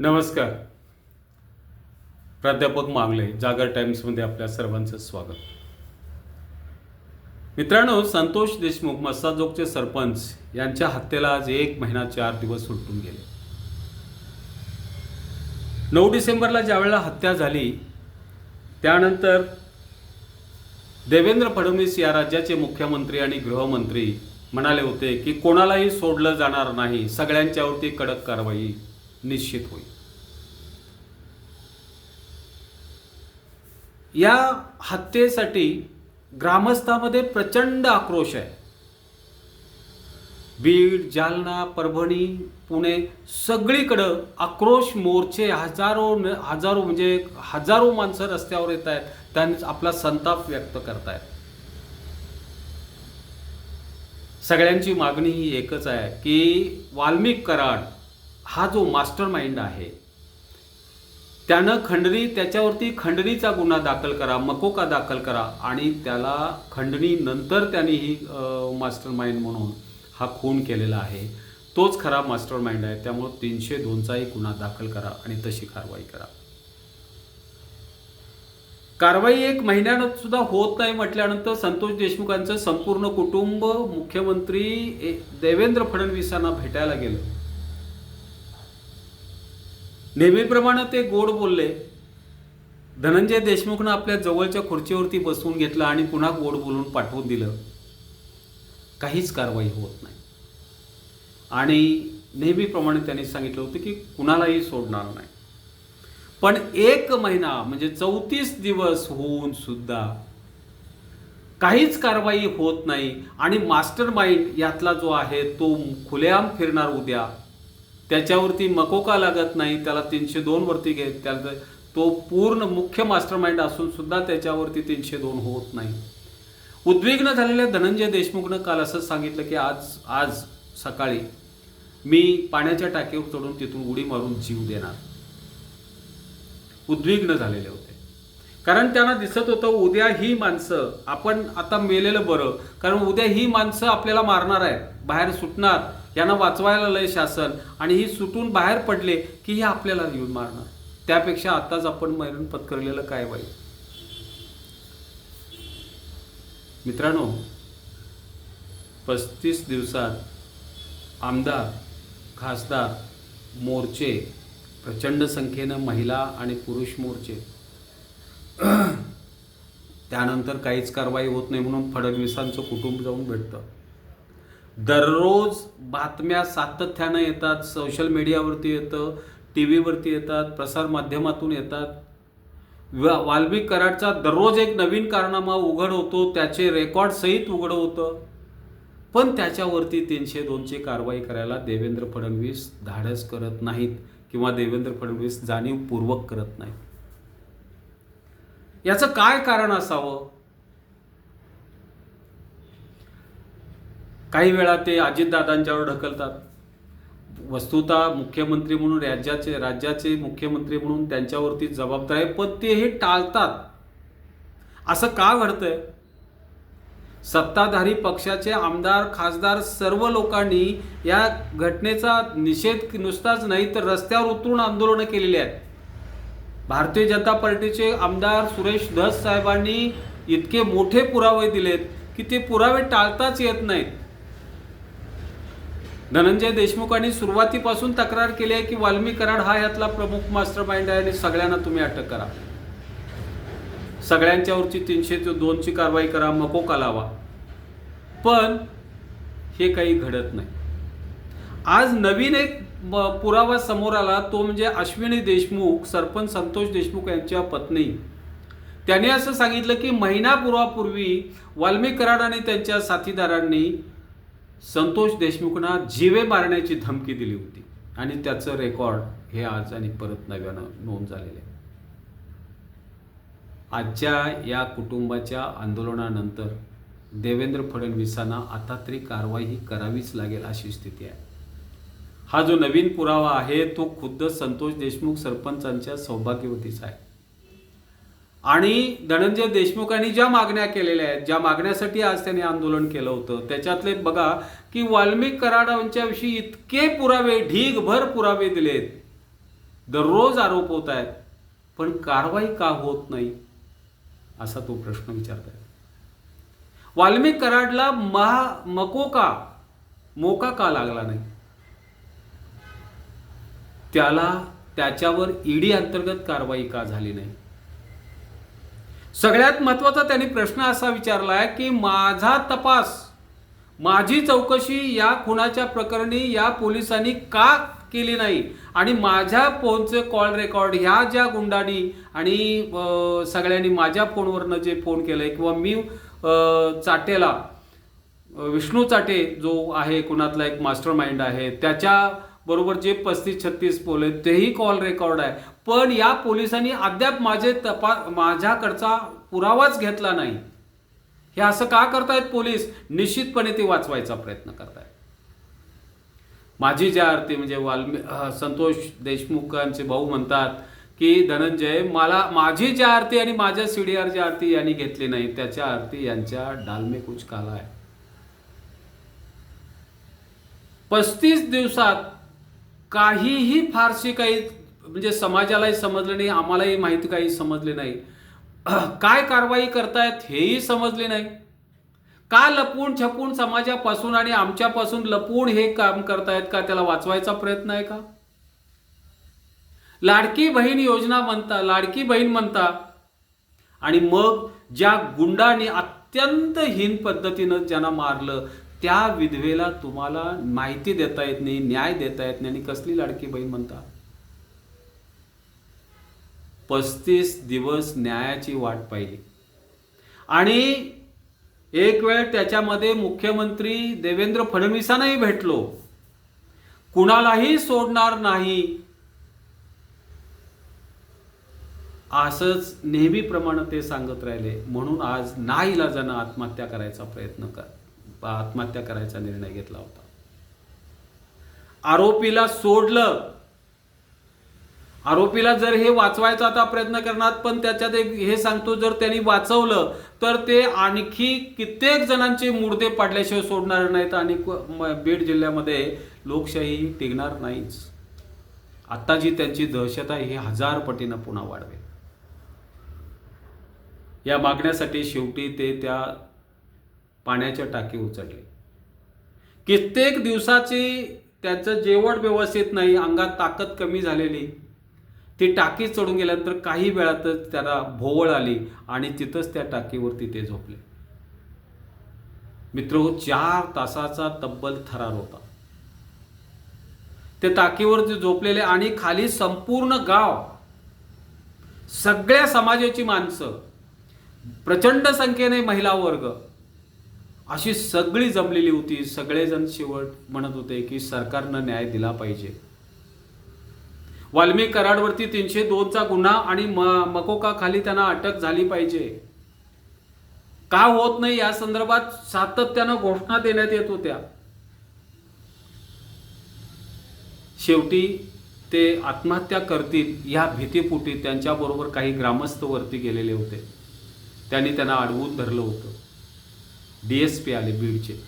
नमस्कार. प्राध्यापक मागले जागर टाइम्समध्ये आपल्या सर्वांचं स्वागत. मित्रांनो संतोष देशमुख मस्साजोगचे सरपंच यांच्या हत्येला आज एक महिना चार दिवस सुटून गेले. नऊ डिसेंबरला ज्यावेळेला हत्या झाली त्यानंतर देवेंद्र फडणवीस या राज्याचे मुख्यमंत्री आणि गृहमंत्री म्हणाले होते की कोणालाही सोडलं जाणार नाही सगळ्यांच्यावरती कडक कारवाई निश्चित होईल. या हत्येसाठी ग्रामस्थामध्ये प्रचंड आक्रोश आहे. बीड जालना परभणी पुणे सगळीकडं आक्रोश मोर्चे हजारो हजारो म्हणजे हजारो माणसं रस्त्यावर येत आहेत. त्यांनी आपला संताप व्यक्त करतायत. सगळ्यांची मागणी ही एकच आहे की वाल्मिक कराड हा जो मास्टर माइंड आहे त्यानं खंडणी त्याच्यावरती खंडणीचा गुन्हा दाखल करा मकोका दाखल करा आणि त्याला खंडणी नंतर त्यांनी ही मास्टर माइंड म्हणून हा खून केलेला आहे. तोच खरा मास्टर माइंड आहे. त्यामुळं तीनशे दोनचाही गुन्हा दाखल करा आणि तशी कारवाई करा. कारवाई एक महिन्यानं सुद्धा होत नाही म्हटल्यानंतर संतोष देशमुखांचं संपूर्ण कुटुंब मुख्यमंत्री ए- देवेंद्र फडणवीसांना भेटायला गेलं. नेहमीप्रमाणे ते गोड बोलले. धनंजय देशमुखनं आपल्या जवळच्या खुर्चीवरती बसवून घेतलं आणि पुन्हा गोड बोलून पाठवून दिलं. काहीच कारवाई होत नाही. आणि नेहमीप्रमाणे त्यांनी सांगितलं होतं की कुणालाही सोडणार नाही. पण एक महिना म्हणजे चौतीस दिवस होऊन सुद्धा काहीच कारवाई होत नाही. आणि मास्टर माइंड यातला जो आहे तो खुलेआम फिरणार उद्या. त्याच्यावरती मकोका लागत नाही त्याला तीनशे दोन वरती त्याला तो पूर्ण मुख्य मास्टर माइंड असून सुद्धा त्याच्यावरती तीनशे दोन होत नाही. उद्विग्न झालेल्या धनंजय देशमुखनं काल असं सांगितलं की आज आज सकाळी मी पाण्याच्या टाकीवर चढून तिथून उडी मारून जीव देणार. उद्विग्न झालेले होते. कारण त्यांना दिसत होतं उद्या ही माणसं आपण आता मेलेलं बरं कारण उद्या ही माणसं आपल्याला मारणार आहेत बाहेर सुटणार यांना वाचवायला लय शासन आणि ही सुटून बाहेर पडले की हे आपल्याला येऊन मारणार. त्यापेक्षा आताच आपण मरण पत्करलेलं काय वाईट? मित्रांनो पस्तीस दिवसात आमदार खासदार मोर्चे प्रचंड संख्येनं महिला आणि पुरुष मोर्चे. त्यानंतर काहीच कारवाई होत नाही म्हणून फडणवीसांचं कुटुंब जाऊन भेटतं. दररोज बातम्या सातत्यानं येतात सोशल मीडियावरती येतं टी व्हीवरती येतात प्रसारमाध्यमातून येतात. वा वाल्मिक कराडचा दररोज एक नवीन कारनामा उघड होतो त्याचे रेकॉर्ड सहित उघड होतं. पण त्याच्यावरती तीनशे दोनची कारवाई करायला देवेंद्र फडणवीस धाडस करत नाहीत किंवा देवेंद्र फडणवीस जाणीवपूर्वक करत नाहीत. याचं काय कारण असावं? काही वेळा ते अजितदादांच्यावर ढकलतात. वस्तुतः मुख्यमंत्री म्हणून राज्याचे राज्याचे मुख्यमंत्री म्हणून त्यांच्यावरती जबाबदारी आहे पण ते हे टाळतात. असं का घडतंय? सत्ताधारी पक्षाचे आमदार खासदार सर्व लोकांनी या घटनेचा निषेध नुसताच नाही तर रस्त्यावर उतरून आंदोलनं केलेली आहेत. भारतीय जनता पार्टीचे आमदार सुरेश धस साहेबांनी इतके मोठे पुरावे दिलेत की ते पुरावे टाळताच येत नाहीत. धनंजय देशमुखांनी सुरुवातीपासून तक्रार केली आहे की वाल्मी कराड हा यातला प्रमुख मास्टर माइंड आहे आणि सगळ्यांना तुम्ही अटक करा. सगळ्यांच्यावरची तीनशे दोनची कारवाई करा मकोका लावा पण हे काही घडत नाही. आज नवीन एक पुरावा समोर आला तो म्हणजे अश्विनी देशमुख सरपंच संतोष देशमुख यांच्या पत्नी. त्याने असं सांगितलं की महिनापूर्वापूर्वी वाल्मी कराड आणि त्यांच्या साथीदारांनी संतोष देशमुखना जीवे मारण्याची धमकी दिली होती. आणि त्याचं रेकॉर्ड हे आज आणि परत नव्यानं नोंद झालेलं आहे. आजच्या या कुटुंबाच्या आंदोलनानंतर देवेंद्र फडणवीसांना आता तरी कारवाई ही करावीच लागेल अशी स्थिती आहे. हा जो नवीन पुरावा आहे तो खुद्द संतोष देशमुख सरपंचांच्या सौभाग्यवतीचा आहे. आणि धनंजय देशमुखांनी ज्या मागण्या केलेल्या आहेत ज्या मागण्यासाठी आज त्यांनी आंदोलन केलं होतं त्याच्यातले बघा की वाल्मिक कराडांच्याविषयी इतके पुरावे ढीगभर पुरावे दिलेत. दररोज आरोप होत आहेत पण कारवाई का होत नाही? असा तो प्रश्न विचारताय वाल्मिक कराडला महा मकोका मोका का लागला नाही? त्याला त्याच्यावर ईडी अंतर्गत कारवाई का झाली नाही? सगळ्यात महत्त्वाचा त्यांनी प्रश्न असा विचारलाय की माझा तपास माझी चौकशी या खुनाच्या प्रकरणी या पोलिसांनी का केली नाही? आणि माझ्या फोनचे कॉल रेकॉर्ड ह्या ज्या गुंडांनी आणि सगळ्यांनी माझ्या फोनवरनं जे फोन केलं आहे किंवा मी चाटेला विष्णू चाटे जो आहे कुणातला एक मास्टर माइंड आहे त्याच्या बरोबर जे पस्तीस छत्तीस पोल आहेत तेही कॉल रेकॉर्ड आहे. पण या पोलिसांनी अद्याप माझे तपा माझ्याकडचा पुरावाच घेतला नाही. हे असं का करतायत पोलीस? निश्चितपणे ते वाचवायचा प्रयत्न करतायत. माझी ज्या आरती म्हणजे वाल्मी संतोष देशमुखांचे भाऊ म्हणतात की धनंजय मला माझी ज्या आरती आणि माझ्या सीडीआर ज्या आरती यांनी घेतली नाही त्याच्या आरती यांच्या डालमे कुछ काला आहे. पस्तीस दिवसात काहीही फारशी काही म्हणजे समाजालाही समजलं नाही आम्हालाही माहिती काही समजली नाही. काय कारवाई करतायत हेही समजले नाही. का लपवून छपून समाजापासून आणि आमच्यापासून लपवून हे काम करतायत का त्याला वाचवायचा प्रयत्न आहे का? लाडकी बहीण योजना म्हणता लाडकी बहीण म्हणता आणि मग ज्या गुंडांनी अत्यंत हीन पद्धतीनं ज्यांना मारलं त्या विधवेला तुम्हाला माहिती देता येत नाही न्याय देता येत नाही आणि कसली लाडकी बहीण म्हणता? पस्तीस दिवस न्यायाची वाट पाहिली. आणि एक वेळ त्याच्यामध्ये मुख्यमंत्री देवेंद्र फडणवीसांनाही भेटलो. कुणालाही सोडणार नाही. असंच नेहमीप्रमाणे ते सांगत राहिले म्हणून आज नाईलाजानं आत्महत्या करायचा प्रयत्न कर. आत्महत्या करायचा निर्णय घेतला होता. आरोपीला सोडलं. आरोपीला जर हे वाचवायचा आता प्रयत्न करणार पण त्याच्यात एक हे सांगतो जर त्यांनी वाचवलं तर ते आणखी कित्येक जणांचे मुर्दे पडल्याशिवाय सोडणार नाहीत आणि बीड जिल्ह्यामध्ये लोकशाही टिकणार नाहीच. आता जी त्यांची दहशत आहे ही हजार पटीनं पुन्हा वाढवेल. या मागण्यासाठी शेवटी ते त्या पाण्याच्या टाकी उचलले. कित्येक दिवसाची त्याचं जेवण व्यवस्थित नाही अंगात ताकद कमी झालेली. ती टाकी चढून गेल्यानंतर काही वेळातच त्याला भोवळ आली आणि तिथंच त्या टाकीवरती ते झोपले. मित्र हो, चार तासाचा तब्बल थरार होता. ते टाकीवरती झोपलेले आणि खाली संपूर्ण गाव सगळ्या समाजाची माणसं प्रचंड संख्येने महिला वर्ग अशी सगळी जमलेली होती. सगळेजण शेवट म्हणत होते की सरकारनं न्याय दिला पाहिजे. वाल्मी कराडवरती तीनशे दोनचा गुन्हा आणि म मकोका खाली त्यांना अटक झाली पाहिजे. का होत नाही या संदर्भात सातत्यानं घोषणा देण्यात येत होत्या. शेवटी ते आत्महत्या करतील या भीतीपोटी त्यांच्याबरोबर काही ग्रामस्थ वरती गेलेले होते. त्यांनी त्यांना अडवून धरलं होतं. डी एस पी आले बीडचे.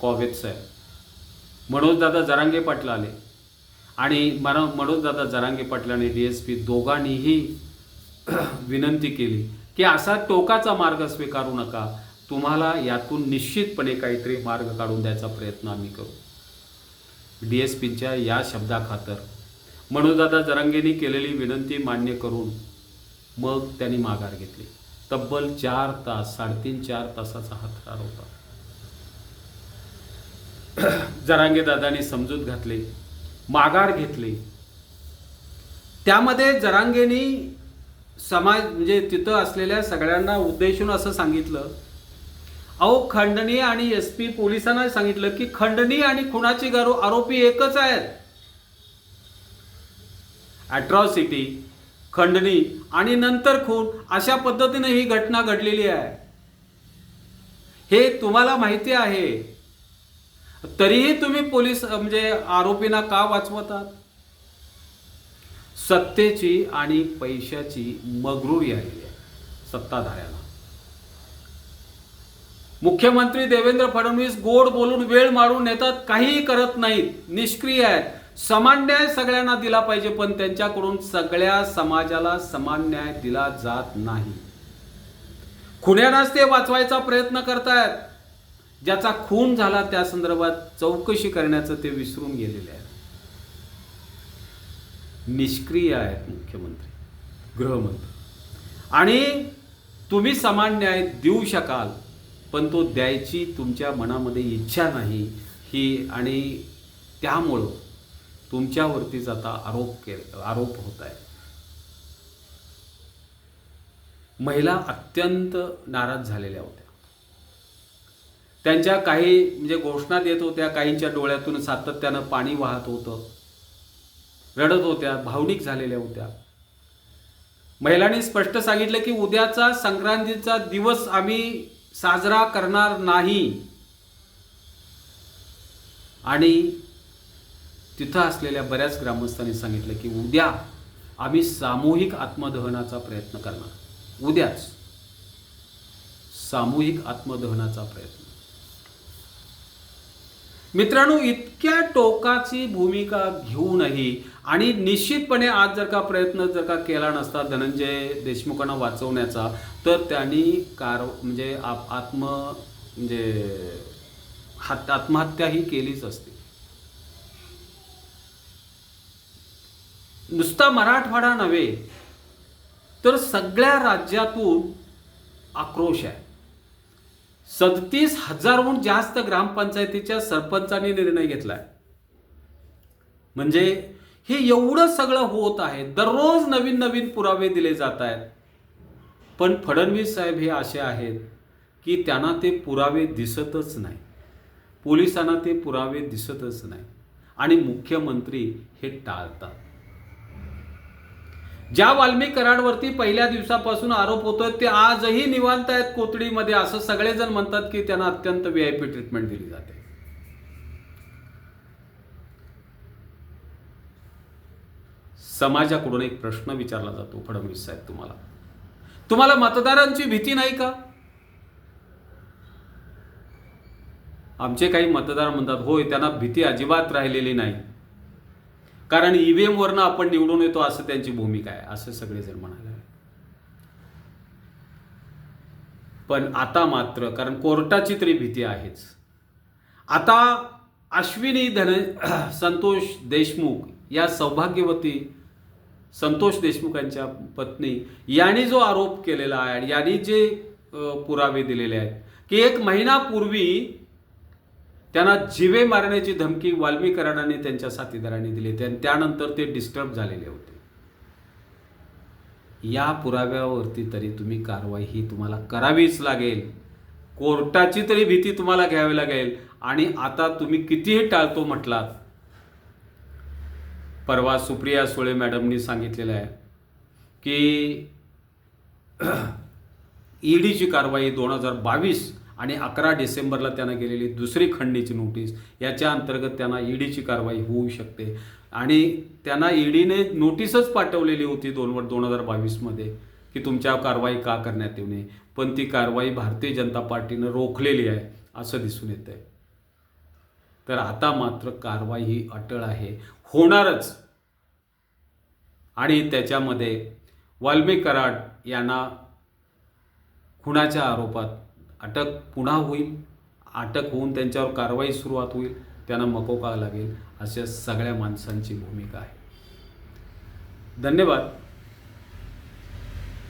कॉवेत साहेब मनोजदादा जरांगे पाटला आले आणि मनो मनोजदादा जरांगे पाटला आणि डी एस पी दोघांनीही विनंती केली की असा टोकाचा मार्ग स्वीकारू नका. तुम्हाला यातून निश्चितपणे काहीतरी मार्ग काढून द्यायचा प्रयत्न आम्ही करू. डी एस पीच्या या शब्दाखातर मनोजदादा जरांगेंनी केलेली विनंती मान्य करून मग त्यांनी माघार घेतली. तब्बल चार तास साडेतीन चार तासाचा हा थरार होता. जरांगे दादांनी समजूत घातली माघार घेतली. त्यामध्ये जरांगेनी समाज म्हणजे तिथं असलेल्या सगळ्यांना उद्देशून असं सांगितलं. अहो खंडणी आणि एस पी पोलिसांना सांगितलं की खंडणी आणि खुनाची गारो आरोपी एकच आहेत. अट्रॉसिटी खंडणी आणि नंतर खून अशा पद्धतीने ही घटना घडलेली आहे. हे तुम्हाला माहिती आहे. तरीही तुम्ही पोलीस म्हणजे आरोपींना का वाचवतात? सत्तेची आणि पैशाची मगरूरी आलेली आहे सत्ताधाऱ्याला. मुख्यमंत्री देवेंद्र फडणवीस गोड बोलून वेळ मारून नेतात काहीही करत नाहीत निष्क्रिय आहेत. समान न्याय सगळ्यांना दिला पाहिजे पण त्यांच्याकडून सगळ्या समाजाला समान न्याय दिला जात नाही. खुन्यानाच ते वाचवायचा प्रयत्न करतायत. ज्याचा खून झाला त्या संदर्भात चौकशी करण्याचं ते विसरून गेलेले आहेत. निष्क्रिय आहेत मुख्यमंत्री गृहमंत्री. आणि तुम्ही समान न्याय देऊ शकाल पण तो द्यायची तुमच्या मनामध्ये इच्छा नाही. ही आणि त्यामुळं तुमच्यावरतीच आता आरोप के आरोप होत आहे महिला अत्यंत नाराज झालेल्या होत्या. त्यांच्या काही म्हणजे घोषणात येत होत्या काहींच्या डोळ्यातून सातत्यानं पाणी वाहत होतं. रडत होत्या भावनिक झालेल्या होत्या. महिलांनी स्पष्ट सांगितलं की उद्याचा संक्रांतीचा दिवस आम्ही साजरा करणार नाही. आणि तिथं असलेल्या बऱ्याच ग्रामस्थांनी सांगितलं की उद्या आम्ही सामूहिक आत्मदहनाचा प्रयत्न करणार. उद्याच. सामूहिक आत्मदहनाचा प्रयत्न. मित्रांनो इतक्या टोकाची भूमिका घेऊनही आणि निश्चितपणे आज जर का प्रयत्न जर का केला नसता धनंजय देशमुखांना वाचवण्याचा तर त्यांनी कार म्हणजे आप आत्म म्हणजे हात आत्महत्या ही केलीच असते. नुसता मराठवाडा नव्हे तर सगळ्या राज्यातून आक्रोश आहे. सदतीस हजारहून जास्त ग्रामपंचायतीच्या सरपंचांनी निर्णय घेतलाय. म्हणजे हे एवढं सगळं होत आहे दररोज नवीन नवीन पुरावे दिले जात आहेत. पण फडणवीस साहेब हे असे आहेत की त्यांना ते पुरावे दिसतच नाही. पोलिसांना ते पुरावे दिसतच नाही. आणि मुख्यमंत्री हे टाळतात. ज्या वाल्मिक कराडवरती पहिल्या दिवसापासून आरोप होतोय ते आजही निवांत आहेत कोथळीमध्ये. असं सगळेजण म्हणतात की त्यांना अत्यंत व्हीआयपी आय पी ट्रीटमेंट दिली जाते. समाजाकडून एक प्रश्न विचारला जातो फडणवीस साहेब तुम्हाला. तुम्हाला मतदारांची भीती नाही का? आमचे काही मतदार म्हणतात होय त्यांना भीती अजिबात राहिलेली नाही. कारण ईव्हीएमवरनं आपण निवडून येतो असं त्यांची भूमिका आहे असं सगळेजण म्हणाले. पण आता मात्र कारण कोर्टाची तरी भीती आहेच. आता अश्विनी धन संतोष देशमुख या सौभाग्यवती संतोष देशमुखांच्या पत्नी यांनी जो आरोप केलेला आहे आणि यांनी जे पुरावे दिलेले आहेत की एक महिनापूर्वी त्यांना जिवे मारण्याची धमकी वाल्मीकरणाने त्यांच्या साथीदारांनी दिली आणि त्यानंतर ते डिस्टर्ब झालेले होते. या पुराव्यावरती तरी तुम्ही कारवाई ही तुम्हाला करावीच लागेल. कोर्टाची तरी भीती तुम्हाला घ्यावी लागेल. आणि आता तुम्ही कितीही टाळतो म्हटलात परवा सुप्रिया सुळे मॅडमनी सांगितलेलं आहे की ईडीची कारवाई दोन हजार बावीस आणि अकरा डिसेंबरला त्यांना गेलेली दुसरी खंडणीची नोटीस याच्या अंतर्गत त्यांना ईडीची कारवाई होऊ शकते. आणि त्यांना ईडीने नोटीसच पाठवलेली होती दोन वर दोन हजार बावीसमध्ये की तुमच्या कारवाई का करण्यात येऊ नये. पण ती कारवाई भारतीय जनता पार्टीनं रोखलेली आहे असं दिसून येत आहे तर आता मात्र कारवाई ही अटळ आहे. होणारच. आणि त्याच्यामध्ये वाल्मिक कराड यांना खुणाच्या आरोपात अटक पुन्हा होईल. अटक होऊन त्यांच्यावर कारवाई सुरुवात होईल. त्यांना मकोका लागेल? अशा सगळ्या माणसांची भूमिका आहे. धन्यवाद.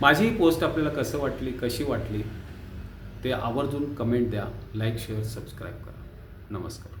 माझी ही पोस्ट आपल्याला कसं वाटली कशी वाटली ते आवर्जून कमेंट द्या. लाईक शेअर सबस्क्राईब करा. नमस्कार.